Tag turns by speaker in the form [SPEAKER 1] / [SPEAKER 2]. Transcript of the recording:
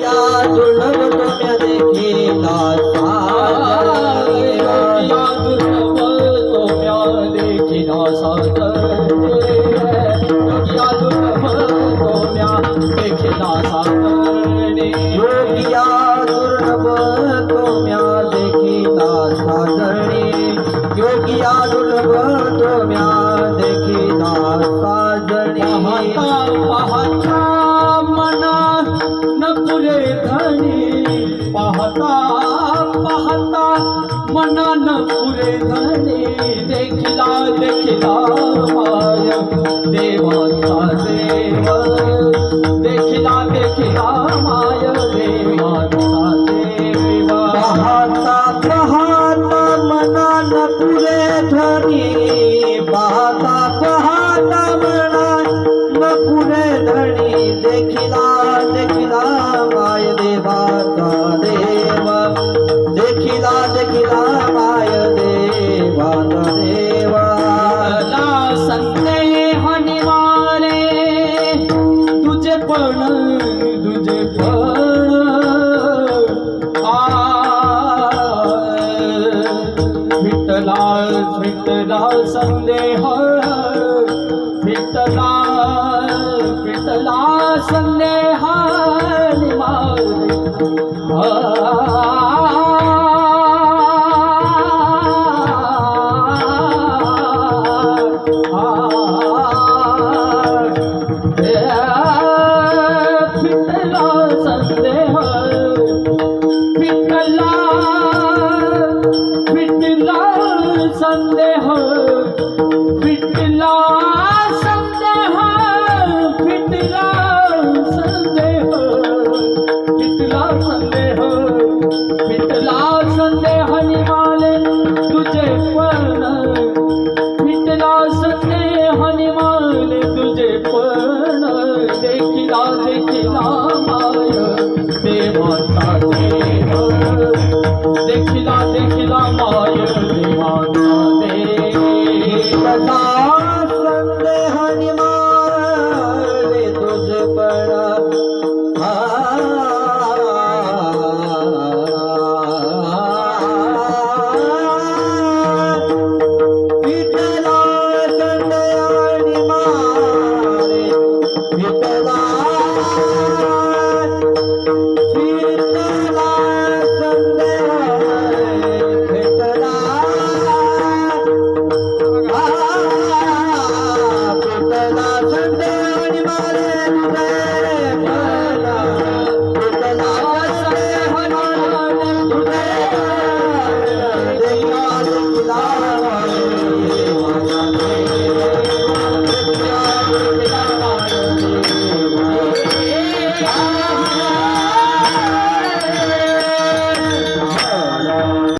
[SPEAKER 1] या दुर्लभ तुम्या देखिला साजरा. देखिला धनी
[SPEAKER 2] पाहता पाहता मनान पुरे धनी देखिला देखिला माय. देवाचा देव देखिला देखिला माय. देवाचा देवा.
[SPEAKER 1] पाहता पाहता मनान पुरे धनी
[SPEAKER 2] संग होने वाले तुझे पण तुझे पण. आ. विठ्ठला विठ्ठला संदेह विठ्ठला विठ्ठला संदेह निवारे.